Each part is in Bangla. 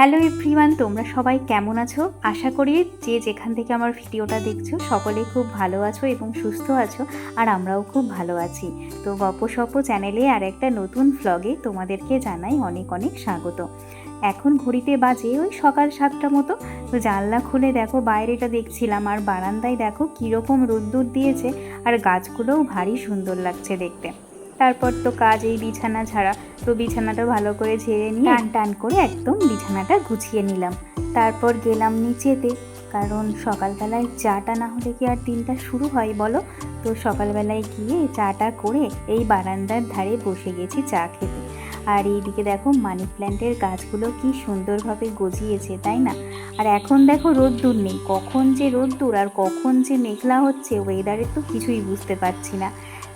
হ্যালো এভরিওয়ান, তোমরা সবাই কেমন আছো? আশা করি যে যেখান থেকে আমার ভিডিওটা দেখছ, সকলেই খুব ভালো আছো এবং সুস্থ আছো, আর আমরাও খুব ভালো আছি। তো গপ সপ চ্যানেলে আর একটা নতুন ভ্লগে তোমাদেরকে জানাই অনেক অনেক স্বাগত। এখন ঘড়িতে বাজে ওই সকাল সাতটা মতো। তো জানলা খুলে দেখো, বাইরেটা দেখছিলাম, আর বারান্দায় দেখো কীরকম রোদ্দুর দিয়েছে, আর গাছগুলোও ভারী সুন্দর লাগছে দেখতে। তারপর তো কাজ এই বিছানা ছাড়া। তো বিছানাটা ভালো করে ঝেড়ে নিয়ে টান টান করে একদম বিছানাটা গুছিয়ে নিলাম। তারপর গেলাম নিচেতে। কারণ সকালবেলায় চাটা না হলে কি আর দিনটা শুরু হয় বলো? তো সকালবেলায় গিয়ে চাটা করে এই বারান্দার ধারে বসে গেছি চা খেতে। আর এইদিকে দেখো মানি প্ল্যান্টের গাছগুলো কি সুন্দরভাবে গজিয়েছে তাই না? আর এখন দেখো রোদ্দুর নেই। কখন যে রোদ্দুর আর কখন যে মেঘলা হচ্ছে ওয়েদারের তো কিছুই বুঝতে পারছি না।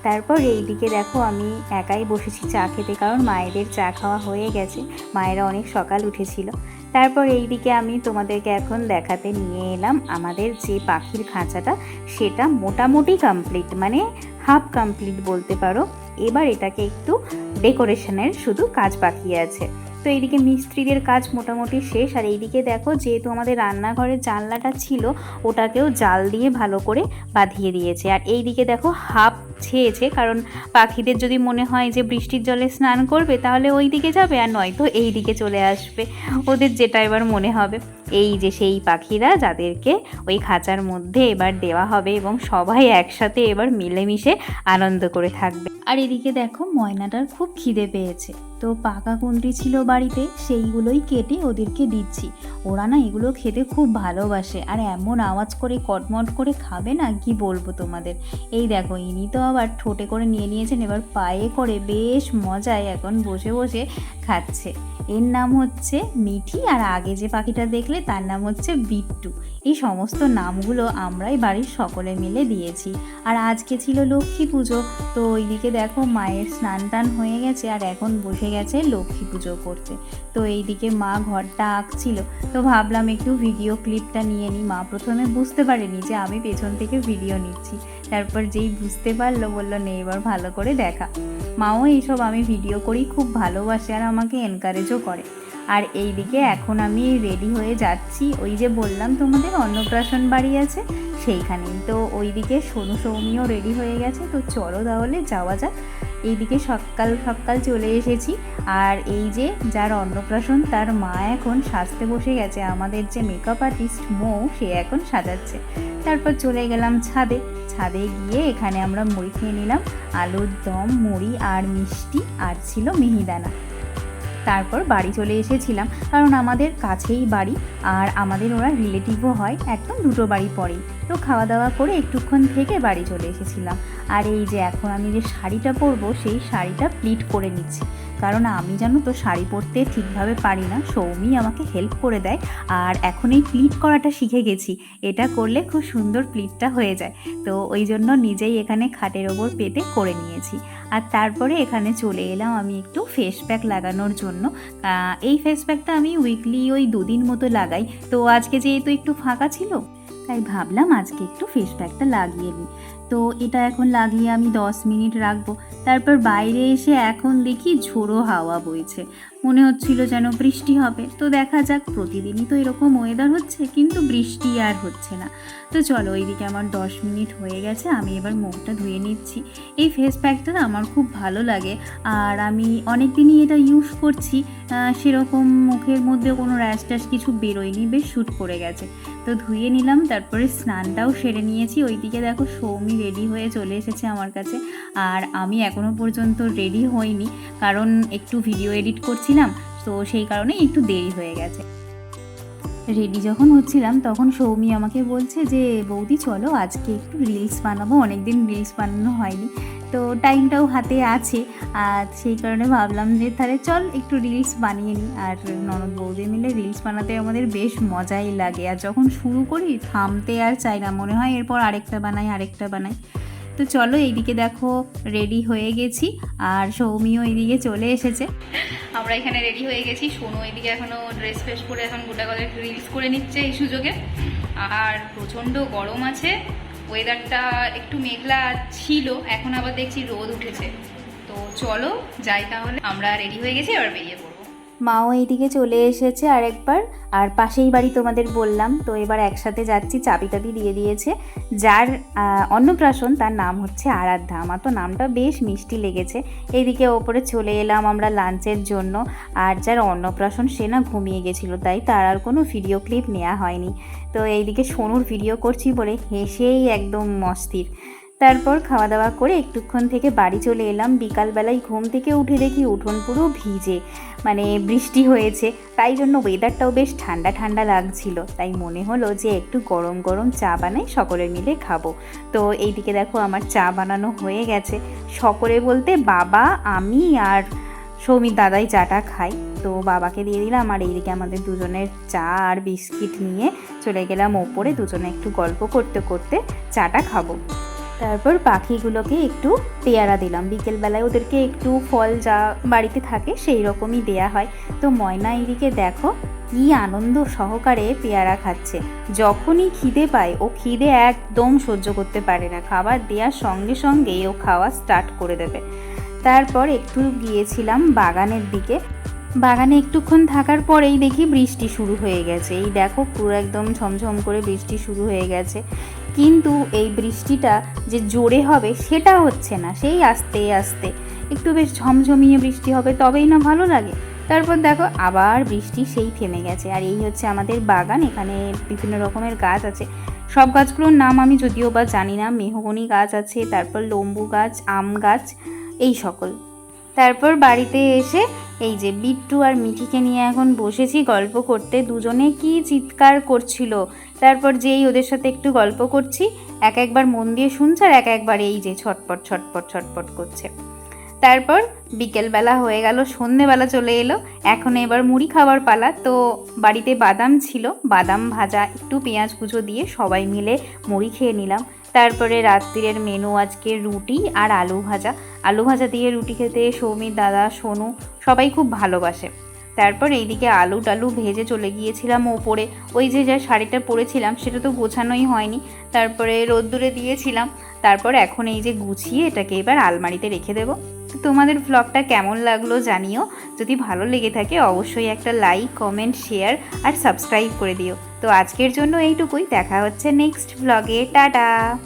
তারপর এইদিকে দেখো আমি একাই বসেছি চা খেতে, কারণ মায়েদের চা খাওয়া হয়ে গেছে। মায়েরা অনেক সকাল উঠেছিল। তারপর এইদিকে আমি তোমাদেরকে এখন দেখাতে নিয়ে এলাম আমাদের যে পাখির খাঁচাটা, সেটা মোটামুটি কমপ্লিট মানে হাফ কমপ্লিট বলতে পারো। এবার এটাকে একটু ডেকোরেশনের শুধু কাজ বাকি আছে। তো এইদিকে মিস্ত্রিদের কাজ মোটামুটি শেষ, আর এইদিকে দেখো যেহেতু আমাদের রান্নাঘরের জানলাটা ছিল, ওটাকেও জাল দিয়ে ভালো করে বাঁধিয়ে দিয়েছে। আর এইদিকে দেখো হাফ ছেয়েছে, কারণ পাখিদের যদি মনে হয় যে বৃষ্টির জলে স্নান করবে, তাহলে ওই দিকে যাবে আর নয়তো এই দিকে চলে আসবে। ওদের যেটা এবার মনে হবে। এই যে সেই পাখিরা যাদেরকে ওই খাঁচার মধ্যে এবার দেওয়া হবে এবং সবাই একসাথে এবার মিলেমিশে আনন্দ করে থাকবে। আর এদিকে দেখো, ময়নাটার খুব খিদে পেয়েছে। তো পাকা কুন্ডি ছিল বাড়িতে, সেইগুলোই কেটে ওদেরকে দিচ্ছি। ওরা না এগুলো খেতে খুব ভালোবাসে। আর এমন আওয়াজ করে কটমট করে খাবে না, কি বলব তোমাদের? এই দেখো, ইনি তো আবার ঠোঁটে করে নিয়ে নিয়েছেন। এবার পায়ে করে বেশ মজায় এখন বসে বসে খাচ্ছে। এর নাম হচ্ছে মিঠি আর আগে যে পাখিটা দেখলে তার নাম হচ্ছে বিট্টু। এই সমস্ত নামগুলো আমরাই বাড়ির সকলে মিলে দিয়েছি। আর আজকে ছিল লক্ষ্মী পুজো। তো ওইদিকে দেখো মায়ের স্নান টান হয়ে গেছে আর এখন বসে গেছে লক্ষ্মী পুজো করতে। তো এইদিকে মা ঘরটা আঁকছিল। তো ভাবলাম একটু ভিডিও ক্লিপটা নিয়ে নিই। মা প্রথমে বুঝতে পারেনি যে আমি পেছন থেকে ভিডিও নিচ্ছি। তারপর যেই বুঝতে পারল, বলল, নে, এবার ভালো করে দেখা। মাও এইসব আমি ভিডিও করি, খুব ভালোবাসে আর আমাকে এনকারেজও করে। আর এইদিকে এখন আমি রেডি হয়ে যাচ্ছি। ওই যে বললাম, তোমাদের অন্নপ্রাশন বাড়ি আছে সেইখানেই। তো ওইদিকে সোনু সৌমিও রেডি হয়ে গেছে। তো চলো তাহলে যাওয়া যাক। এইদিকে সকাল সকাল চলে এসেছি। আর এই যে যার অন্নপ্রাশন, তার মা এখন সাজতে বসে গেছে। আমাদের যে মেকআপ আর্টিস্ট মৌ, সে এখন সাজাচ্ছে। তারপর চলে গেলাম ছাদে। ছাদে গিয়ে এখানে আমরা মুড়ি খেয়ে নিলাম। আলুর দম, মুড়ি আর মিষ্টি আর ছিল মিহিদানা তারপর বাড়ি চলে এসেছিলাম। কারণ আমাদের কাছেই বাড়ি আর আমাদের ওরা রিলেটিভও হয়, একদম দুটো বাড়ি পরেই। তো খাওয়া দাওয়া করে একটুক্ষণ থেকে বাড়ি চলে এসেছিলাম। আর এই যে এখন আমি যে শাড়িটা পরবো, সেই শাড়িটা প্লিট করে নিচ্ছি। কারণ আমি জানো তো শাড়ি পরতে ঠিকভাবে পারি না, সৌমি আমাকে হেল্প করে দেয়। আর এখন এই প্লিট করাটা শিখে গেছি, এটা করলে খুব সুন্দর প্লিটটা হয়ে যায়। তো ওই জন্য নিজেই এখানে খাটের ওপর পেতে করে নিয়েছি। আর তারপরে এখানে চলে এলাম আমি একটু ফেস প্যাক লাগানোর জন্য। এই ফেস প্যাকটা আমি উইকলি ওই দুদিন মতো লাগাই। তো আজকে যেহেতু একটু ফাঁকা ছিল তাই ভাবলাম আজকে একটু ফেস প্যাকটা লাগিয়ে নিই। তো এটা এখন লাগিয়ে আমি দশ মিনিট রাখব। তারপর বাইরে এসে এখন দেখি ঝোড়ো হাওয়া বইছে। মনে হচ্ছিল যেন বৃষ্টি হবে। তো দেখা যাক, প্রতিদিনই তো এরকম ওয়েদার হচ্ছে, কিন্তু বৃষ্টি আর হচ্ছে না। তো চলো, ওইদিকে আমার দশ মিনিট হয়ে গেছে, আমি এবার মুখটা ধুয়ে নিচ্ছি। এই ফেস প্যাকটা না আমার খুব ভালো লাগে। আর আমি অনেক দিনই এটা ইউজ করছি সেরকম মুখের মধ্যে কোনো র্যাশ ট্যাশ কিছু বেরোয়নি, বেশ শ্যুট করে গেছে। তো ধুয়ে নিলাম, তারপরে স্নানটাও সেরে নিয়েছি। ওইদিকে দেখো সৌমি রেডি হয়ে চলে এসেছে আমার কাছে। আর আমি এখনও পর্যন্ত রেডি হইনি, কারণ একটু ভিডিও এডিট করছিলাম, তো সেই কারণে একটু দেরি হয়ে গেছে। রেডি যখন হচ্ছিলাম, তখন সৌমি আমাকে বলছে যে, বৌদি চলো, আজকে একটু রিলস বানাবো। অনেকদিন রিলস বানানো হয়নি। তো টাইমটাও হাতে আছে আর সেই কারণে ভাবলাম যে তাহলে চল একটু রিলস বানিয়ে নিই। আর ননদ বৌদি মিলে রিলস বানাতে আমাদের বেশ মজাই লাগে। আর যখন শুরু করি, থামতে আর চাই না। মনে হয় এরপর আরেকটা বানাই আরেকটা বানাই। তো চলো এইদিকে দেখো রেডি হয়ে গেছি। আর সৌমিও এইদিকে চলে এসেছে। আমরা এখানে রেডি হয়ে গেছি। সোনু এইদিকে এখনও ড্রেস ফ্রেস পরে এখন গোটা কথা রিলস করে নিচ্ছে এই সুযোগে। আর প্রচণ্ড গরম আছে। ওয়েদারটা একটু মেঘলা ছিল, এখন আবার দেখছি রোদ উঠেছে। তো চলো যাই তাহলে, আমরা রেডি হয়ে গেছি, এবার বেরিয়ে পড়ব। মাও এইদিকে চলে এসেছে আরেকবার। আর পাশেই বাড়ি তোমাদের বললাম, তো এবার একসাথে যাচ্ছি চাবি টাবি দিয়ে দিয়েছে। যার অন্নপ্রাশন, তার নাম হচ্ছে আরাধ্যা। আমার তো নামটা বেশ মিষ্টি লেগেছে। এইদিকে ওপরে চলে এলাম আমরা লাঞ্চের জন্য। আর যার অন্নপ্রাশন, সে না ঘুমিয়ে গেছিল, তাই তার আর কোনো ভিডিও ক্লিপ নেওয়া হয়নি। তো এইদিকে সোনুর ভিডিও করছি বলে হেসেই একদম মস্তির তারপর খাওয়া দাওয়া করে একটুক্ষণ থেকে বাড়ি চলে এলাম। বিকালবেলায় ঘুম থেকে উঠে দেখি উঠোন পুরো ভিজে মানে বৃষ্টি হয়েছে। তাই জন্য ওয়েদারটাও বেশ ঠান্ডা ঠান্ডা লাগছিল। তাই মনে হলো যে একটু গরম গরম চা বানাই, সকলে মিলে খাব। তো এইদিকে দেখো আমার চা বানানো হয়ে গেছে। সকলে বলতে বাবা, আমি আর সৌমির দাদাই চাটা খাই। তো বাবাকে দিয়ে দিলাম আর এইদিকে আমাদের দুজনের চা আর বিস্কিট নিয়ে চলে গেলাম ওপরে। দুজনে একটু গল্প করতে করতে চাটা খাব। তারপর পাখিগুলোকে একটু পেয়ারা দিলাম। বিকেলবেলায় ওদেরকে একটু ফল যা বাড়িতে থাকে সেই রকমই দেয়া হয়। তো ময়না এদিকে দেখো, কি আনন্দ সহকারে পেয়ারা খাচ্ছে। যখনই খিদে পায়, ও খিদে একদম সহ্য করতে পারে না। খাবার দেওয়ার সঙ্গে সঙ্গেই ও খাওয়া স্টার্ট করে দেবে। তারপর একটু গিয়েছিলাম বাগানের দিকে। বাগানে একটুক্ষণ থাকার পরেই দেখি বৃষ্টি শুরু হয়ে গেছে। এই দেখো পুরো একদম ঝমঝম করে বৃষ্টি শুরু হয়ে গেছে। কিন্তু এই বৃষ্টিটা যে জোরে হবে সেটা হচ্ছে না, সেই আস্তে আস্তে। একটু বেশ ঝমঝমিয়ে বৃষ্টি হবে, তবেই না ভালো লাগে। তারপর দেখো আবার বৃষ্টি সেই থেমে গেছে। আর এই হচ্ছে আমাদের বাগান, এখানে বিভিন্ন রকমের গাছ আছে। সব গাছগুলোর নাম আমি যদিও বা জানি না, মেহগনি গাছ আছে, তারপর লম্বু গাছ, আম গাছ, এই সকল। তারপর বাড়িতে এসে এই যে বিট্টু আর মিঠিকে নিয়ে এখন বসেছি গল্প করতে, দুজনে কি চিৎকার করছিল। তারপর যেই ওদের সাথে একটু গল্প করছি, এক একবার মন দিয়ে শুনছে আর এক একবার এই যে ছটপট ছটপট ছটপট করছে। তারপর বিকেলবেলা হয়ে গেল, সন্ধেবেলা চলে এলো। এখন এবার মুড়ি খাবার পালা। তো বাড়িতে বাদাম ছিল, বাদাম ভাজা, একটু পেঁয়াজ কুচো দিয়ে সবাই মিলে মুড়ি খেয়ে নিলাম। তারপরে রাত্রির মেনু আজকে রুটি আর আলু ভাজা। আলু ভাজা দিয়ে রুটি খেতে সৌমির দাদা, সোনু সবাই খুব ভালোবাসে। তারপর এইদিকে আলু টালু ভেজে চলে গিয়েছিলাম ওপরে। ওই যে যা শাড়িটা পরেছিলাম, সেটা তো গোছানোই হয়নি। তারপরে রোদ্দুরে দিয়েছিলাম। তারপর এখন এই যে গুছিয়ে এটাকে এবার আলমারিতে রেখে দেবো। তোমাদের ব্লগটা কেমন লাগল জানিও। যদি ভালো লেগে থাকে অবশ্যই একটা লাইক কমেন্ট শেয়ার আর সাবস্ক্রাইব করে দিও। তো আজকের জন্য এইটুকুই। দেখা হচ্ছে নেক্সট ব্লগে টাটা!